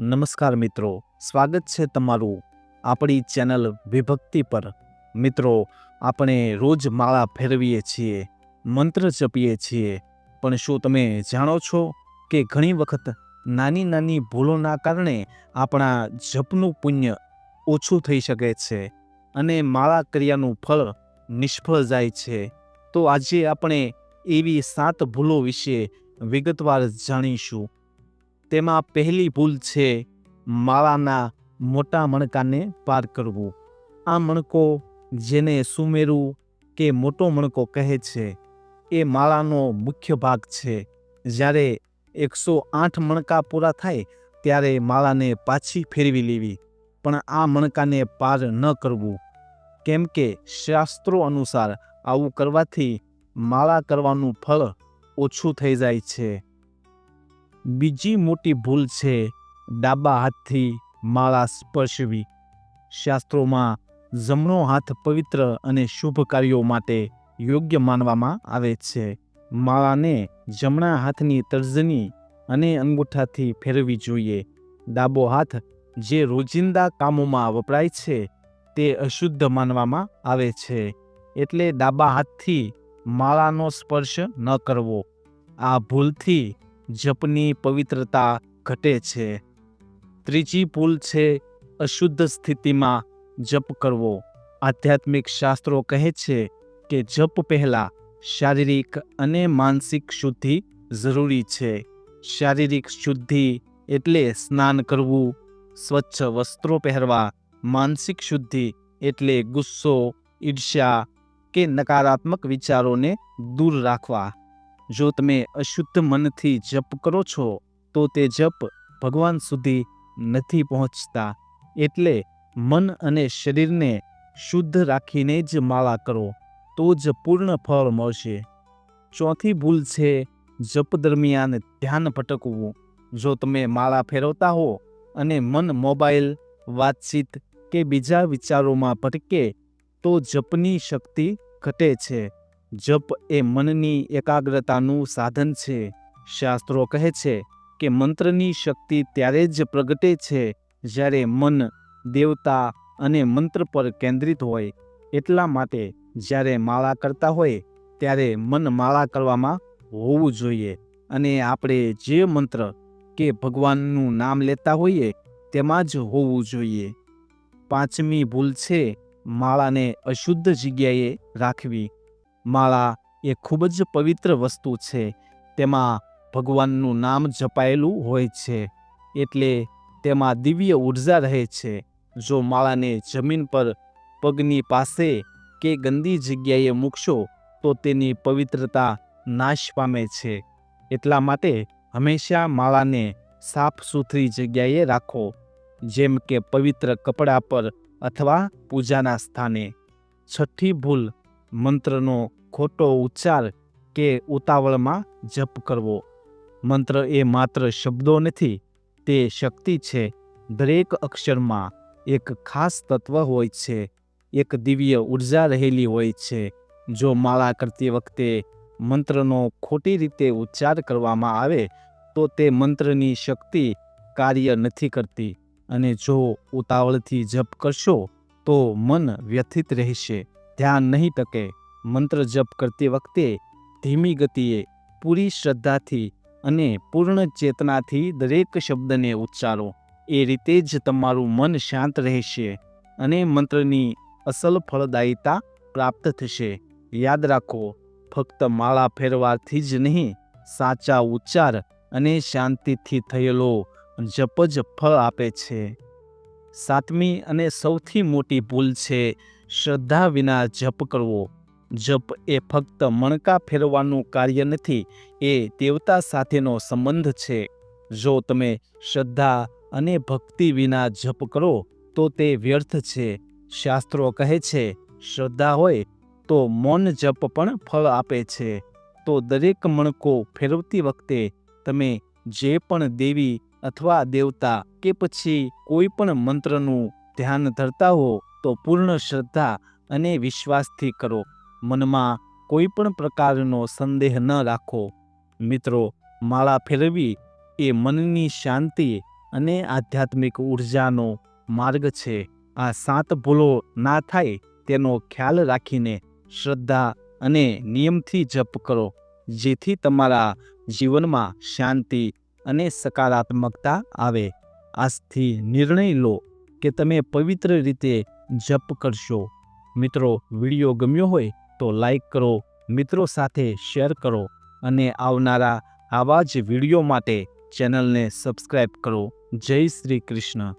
નમસ્કાર મિત્રો, સ્વાગત છે તમારું આપણી ચેનલ વિભક્તિ પર. મિત્રો, આપણે રોજ માળા ફેરવીએ છીએ, મંત્ર જપીએ છીએ, પણ શું તમે જાણો છો કે ઘણી વખત નાની નાની ભૂલોના કારણે આપણા જપનું પુણ્ય ઓછું થઈ શકે છે અને માળા ક્રિયાનું ફળ નિષ્ફળ જાય છે? તો આજે આપણે એવી સાત ભૂલો વિશે વિગતવાર જાણીશું. તેમાં પહેલી ભૂલ છે માળાના મોટા મણકાને પાર કરવું. આ મણકો જેને સુમેરું કે મોટો મણકો કહે છે, એ માળાનો મુખ્ય ભાગ છે. જ્યારે એકસો આઠ મણકા પૂરા થાય, ત્યારે માળાને પાછી ફેરવી લેવી, પણ આ મણકાને પાર ન કરવું. કેમ કે શાસ્ત્રો અનુસાર આવું કરવાથી માળા કરવાનું ફળ ઓછું થઈ જાય છે. બીજી મોટી ભૂલ છે, ડાબા હાથથી માળા સ્પર્શવી. શાસ્ત્રોમાં જમણો હાથ પવિત્ર અને શુભ કાર્યો માટે યોગ્ય માનવામાં આવે છે. માળાને જમણા હાથની તર્જની અને અંગૂઠાથી ફેરવી જોઈએ. ડાબો હાથ જે રોજિંદા કામોમાં વપરાય છે, તે અશુદ્ધ માનવામાં આવે છે. એટલે ડાબા હાથથી માળાનો સ્પર્શ ન કરવો. આ ભૂલથી જપની પવિત્રતા ઘટે છે. ત્રીજી ભૂલ છે અશુદ્ધ સ્થિતિમાં જપ કરવો. આધ્યાત્મિક શાસ્ત્રો કહે છે કે જપ પહેલાં શારીરિક અને માનસિક શુદ્ધિ જરૂરી છે. શારીરિક શુદ્ધિ એટલે સ્નાન કરવું, સ્વચ્છ વસ્ત્રો પહેરવા, માનસિક શુદ્ધિ એટલે ગુસ્સો, ઈર્ષ્યા કે નકારાત્મક વિચારોને દૂર રાખવા. જો તમે અશુદ્ધ મનથી જપ કરો છો, તો તે જપ ભગવાન સુધી નથી પહોંચતા. એટલે મન અને શરીરને શુદ્ધ રાખીને જ માળા કરો, તો જ પૂર્ણ ફળ મળશે. ચોથી ભૂલ છે જપ દરમિયાન ધ્યાન ભટકવું. જો તમે માળા ફેરવતા હો અને મન મોબાઈલ, વાતચીત કે બીજા વિચારોમાં ભટકે, તો જપની શક્તિ ઘટે છે. જપ એ મનની એકાગ્રતાનું સાધન છે. શાસ્ત્રો કહે છે કે મંત્રની શક્તિ ત્યારે જ પ્રગટે છે જ્યારે મન, દેવતા અને મંત્ર પર કેન્દ્રિત હોય. એટલા માટે જ્યારે માળા કરતા હોય ત્યારે મન માળા કરવામાં હોવું જોઈએ અને આપણે જે મંત્ર કે ભગવાનનું નામ લેતા હોઈએ તેમાં જ હોવું જોઈએ. પાંચમી ભૂલ છે માળાને અશુદ્ધ જગ્યાએ રાખવી. માળા એ ખૂબ જ પવિત્ર વસ્તુ છે. તેમાં ભગવાનનું નામ જપાયેલું હોય છે. એટલે તેમાં દિવ્ય ઊર્જા રહે છે. જો માળાને જમીન પર પગની પાસે કે ગંદી જગ્યાએ મૂકશો, તો તેની પવિત્રતા નાશ પામે છે. એટલા માટે હંમેશા માળાને સાફ સુથરી જગ્યાએ રાખો, જેમ કે પવિત્ર કપડા પર અથવા પૂજાના સ્થાને. છઠ્ઠી ભૂલ મંત્રનો ખોટો ઉચ્ચાર કે ઉતાવળમાં જપ કરવો. મંત્ર એ માત્ર શબ્દો નથી, તે શક્તિ છે. દરેક અક્ષરમાં એક ખાસ તત્વ હોય છે. એક દિવ્ય ઊર્જા રહેલી હોય છે. જો માળા કરતી વખતે મંત્રનો ખોટી રીતે ઉચ્ચાર કરવામાં આવે, તો તે મંત્રની શક્તિ કાર્ય નથી કરતી. અને જો ઉતાવળથી જપ કરશો, તો મન વ્યથિત રહેશે. ધ્યાન નહીં ટકે મંત્ર જપ કરતી વખતે ધીમી ગતિએ, પૂરી શ્રદ્ધાથી અને પૂર્ણ ચેતનાથી દરેક શબ્દને ઉચ્ચારો. એ રીતે જ તમારું મન શાંત રહેશે અને મંત્રની અસલ ફળદાયિતા પ્રાપ્ત થશે. યાદ રાખો, ફક્ત માળા ફેરવાથી જ નહીં, સાચા ઉચ્ચાર અને શાંતિથી થયેલો જપ જ ફળ આપે છે. સાતમી અને સૌથી મોટી ભૂલ છે શ્રદ્ધા વિના જપ કરવો. જપ એ ફક્ત મણકા ફેરવાનું કાર્ય નથી, એ દેવતા સાથેનો સંબંધ છે. જો તમે શ્રદ્ધા અને ભક્તિ વિના જપ કરો, તો તે વ્યર્થ છે. શાસ્ત્રો કહે છે, શ્રદ્ધા હોય તો મૌન જપ પણ ફળ આપે છે. તો દરેક મણકો ફેરવતી વખતે તમે જે પણ દેવી અથવા દેવતા કે પછી કોઈ પણ મંત્રનું ધ્યાન ધરતા હો તો પૂર્ણ શ્રદ્ધા અને વિશ્વાસથી કરો. મનમાં કોઈ પણ પ્રકારનો સંદેહ ન રાખો. મિત્રો, માળા ફેરવી એ મનની શાંતિ અને આધ્યાત્મિક ઉર્જાનો માર્ગ છે. આ સાત ભૂલો ના થાય તેનો ખ્યાલ રાખીને શ્રદ્ધા અને નિયમથી જપ કરો, જેથી તમારા જીવનમાં શાંતિ અને સકારાત્મકતા આવે. આજથી નિર્ણય લો કે તમે પવિત્ર રીતે જપ કરશો. મિત્રો, વીડિયો ગમ્યો હોય તો લાઈક કરો, મિત્રો સાથે શેર કરો અને આવનારા આવા જ વીડિયો માટે ચેનલને સબસ્ક્રાઈબ કરો. જય શ્રી કૃષ્ણ.